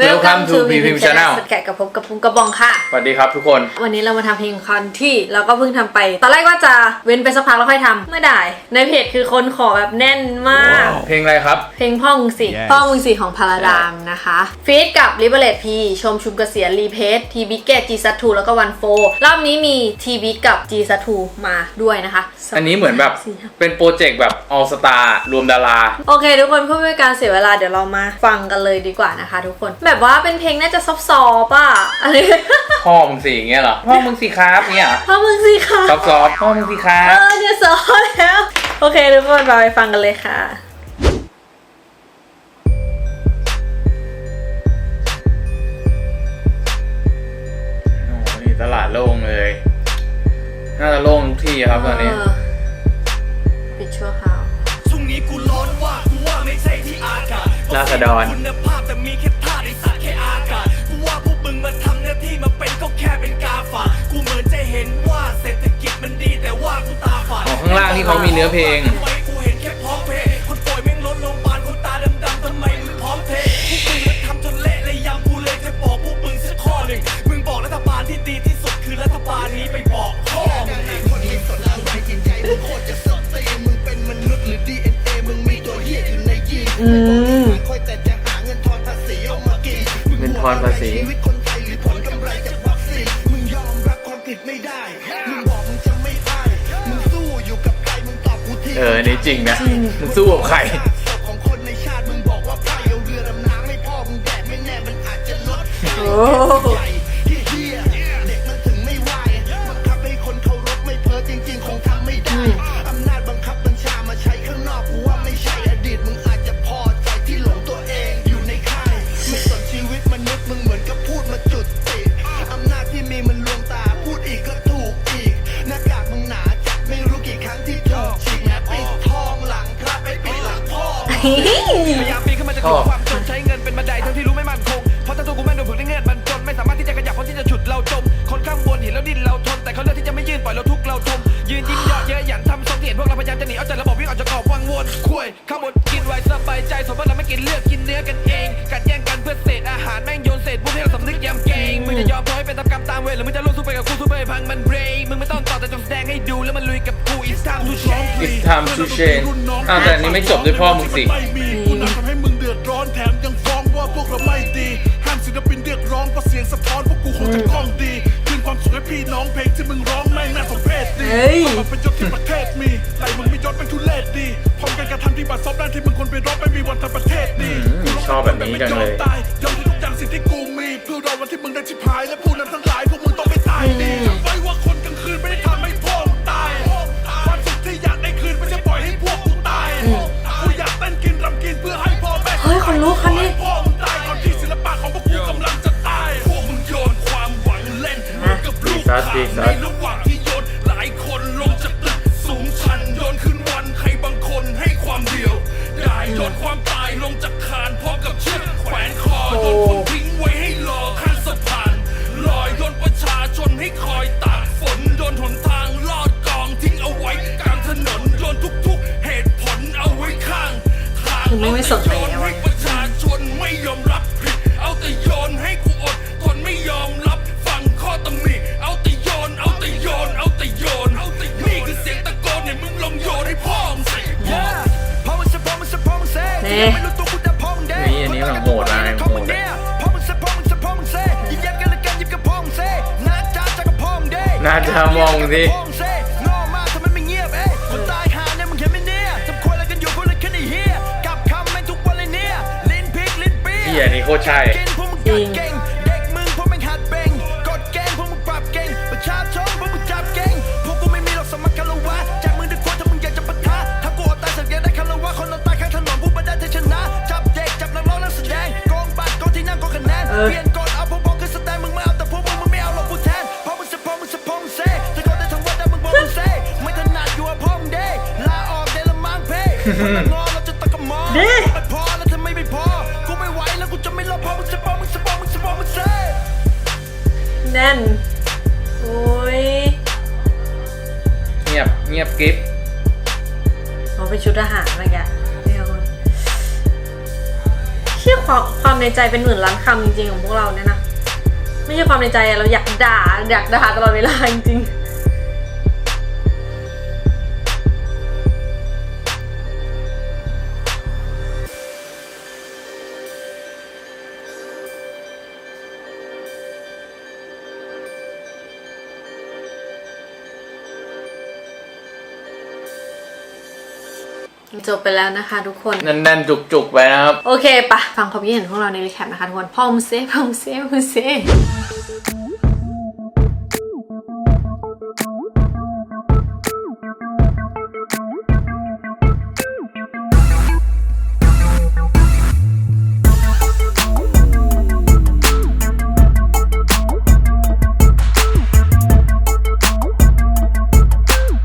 Welcome to PPM Channel แกะกับผมกับปุ้งกระบองค่ะ สวัสดีครับทุกคน วันนี้เรามาทำเพลงคอนที่เราก็เพิ่งทำไป ตอนแรกว่าจะเว้นไปสักพักแล้วค่อยทำไม่ได้ ในเพจคือคนขอแบบแน่นมาก เพลงอะไรครับ เพลงพ่อมึงสิ Yes พ่อมึงสิของพาราดามนะคะฟีดกับ l i b e r a t e P ชมชุมเกษียณรีเพสทีบิกเกตจีซัตทูแล้วก็วันโฟรอบนี้มีทีบิกกับจีซัตทูมาด้วยนะคะอันนี้เหมือนแบบสี่ห้า เป็นโปรเจกต์แบบ All Star รวมดารา โอเค ทุกคนเพื่อไม่ให้การเสียเวลาเดี๋ยวเรามาฟังกันเลยดีกว่านะคะ ทุกคนแบบว่าเป็นเพลงน่าจะซอฟต์ๆป่ะอะไรพ่อมึงสิอย่างเงี้ยเหรอ พ่อมึงสิครับเนี่ยเหรอพ่อมึงสิค่ะซอฟต์ๆพ่อมึงสิครัเอบอเนี่ยซอแล้ว โอเคทุกคนเราไปฟังกันเลยค่ะ โอ้โหนี่ตลาดโล่งเลย น่าจะโล่งทุกที่ครับตอนนี้เปิดชั่วคราวช่วงนี้กูร้อนว่ากูว่าไม่ใช่ที่อากาศราษฎร คุณภ เขามีเนื้อเพลงทำไมกูเห็นแค่พร้อมเพย์คนป่วยแม่งล้นโรงพยาบาลคนตาดำๆทำไมมึงพร้อมเทพวกมึงมันทำจนเละเลยยังกูเลยจะบอกพวกมึงสักข้อหนึ่งมึงบอกรัฐบาลที่ดีที่สุดคือรัฐบาลนี้ไปบอกพ่อมึงเองคนมีสนอะไรจิตใจมึงโคตรจะสดตีมึงเป็นมนุษย์หรือ DNA มึงมีตัวเหี้ยอยู่ในยีนอืมค่อยแต่จะหาเงินทอนภาษีออกมากินเงินทอนภาษีชีวิตคนไทยหรือผลกำไรจากวัคซีนมึงยอมรับความผิดไม่ได้ อบกูทีเอออันนี้จริงนะมึงสู้กับใครศพ พ่อพยายามปีนขึ้นมาจะถึงความจนใช้เงินเป็นบันไดทั้งที่รู้ไม่มั่นคงเพราะทั้งตัวกูแม่งโดนผูกด้วยเงื่อนมันจนไม่สามารถที่จะขยับเพราะที่จะฉุดเราจมคนข้างบนเห็นแล้วดิ้นเราทนแต่เขาเลือกที่จะไม่ยืนปล่อยเราทุกเราทมยืนยิ้มเยาะเย้ยหยันทำทรงที่เห็นพวกเราพยายามจะหนีเอาใจระบบวิ่งออกจากกรอบวังวนคุยข้างบนกินไว้สบายใจสมมติเราไม่กินเลือกกินเนื้อกันเองกัดแย่งกันเพื่อเศษอาหารแม่งโยนเศษพวกที่เราสำนึกยำเกรงมึงจะยอมพอให้เป็นตามกรรมตามเวรหรือมึงจะร่วมสู้ไปกับกูสู้ไปพังมันเบรย์มึงไม่ต้องต่อแต่จงแสดงให้ดูแล้วมันลุยกับ it's time to change It's time to change อ้าวแต่อันนี้ไม่จบด้วยพ่อมึงสิไม่มีผู้นำทำให้มึงเดือดร้อนแถมยังฟ้องว่าพวกเราไม่ดีห้ามศิลปินเรียกร้องเพราะเสียงสะท้อนพวกกูคงจะกล้องดีคืนความสุขให้พี่น้องเพลงที่มึงร้องแม่งน่าสมเพชดีเฮ้ยความเป็นยศที่ประเทศมีไหลมึงไม่ยศเป็นทุเลศดีพร้อมกันกระทำที่บาดซบด้านที่มึงควรไปรบไม่มีวันทำประเทศดีอืมชอบแบบนี้จังเลย ตายยอมที่ทุกอย่างสิ่งที่กูมีเพื่อรอวันที่มึงได้ชิบหายและผู้นำทั้งหลายพวกมึงต้อง ซัดดีซัในดระหว่างที่โยนหลายคนลงจากตึกสูงชันโยนขึ้นวันใครบางคนให้ความเดียวได้โยนความตายลงจากคานพร้อมกับเชือกแขวนคอโยนคนทิ้งไว้ให้รอข้างสะพานลอยโยนประชาชนให้คอยตากฝนโยนหนทางลอดกองทิ้งเอาไว้กลางถนนโยนทุกๆ เหตุผลเอาไว้ข้างทางคือไม่ไม่สนใจ นี่อันเลยเนี่ยลิ้นพริกลิ้นเปรี้ยเฮียนี่โคตรใช่กินพวกมึง พ่อมึงเด้ลาออกได้ละมั้งเพ่คนละงอเราจะตะกะมอเด้ไม่พอแล้วถ้าไม่ไม่พอกูไม่ไหวแล้วกูจะไม่รอพอมึงจะปองมึงจะปองมึงจะปองมึงเซ่แน่น โอ้ยเงียบเงียบกริฟเอาเป็นชุดทหารเมื่อกี้เนี่ยคุ ความความในใจเป็นหมื่นล้านคำจริงๆของพวกเราเนี่ยนะ ไม่ใช่ความในใจอะเราอยากด่าอยากด่าตลอดเวลาจริงๆ จบไปแล้วนะคะทุกคน แน่นๆ จุกๆ ไปนะครับ โอเคปะฟังความคิดเห็นของเราในรีแคปนะคะทุกคนพอมเซ่พอมเซ่พอมเซ่